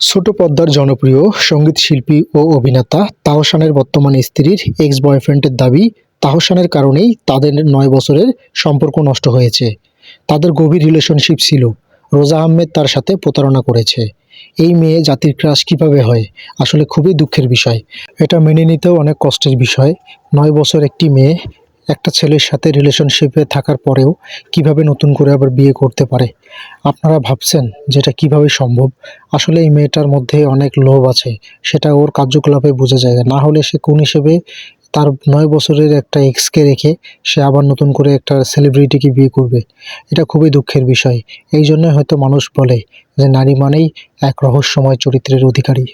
ছোট পদ্মার জনপ্রিয় সংগীত শিল্পী ও অভিনেতা তাহসানের বর্তমান স্ত্রীর এক্স বয়ফ্রেন্ডের দাবি, তাহসানের কারণেই তাদের নয় বছরের সম্পর্ক নষ্ট হয়েছে। তাদের গভীর রিলেশনশিপ ছিল। রোজা আহমেদ তার সাথে প্রতারণা করেছে। এই মেয়ে জাতির ক্রাশ কীভাবে হয়? আসলে খুবই দুঃখের বিষয়। এটা মেনে নিতেও অনেক কষ্টের বিষয়। নয় বছর একটি মেয়ে একটা ছেলের সাথে রিলেশনশিপে থাকার পরেও কীভাবে নতুন করে আবার বিয়ে করতে পারে? আপনারা ভাবছেন যেটা কীভাবে সম্ভব? আসলে এই মেয়েটার মধ্যে অনেক লোভ আছে। সেটা ওর কার্যকলাপে বোঝা যায়। না হলে সে কোন হিসেবে তার নয় বছরের একটা এক্সকে রেখে সে আবার নতুন করে একটা সেলিব্রিটিকে বিয়ে করবে? এটা খুবই দুঃখের বিষয়। এই জন্য হয়তো মানুষ বলে যে নারী মানেই এক রহস্যময় চরিত্রের অধিকারী।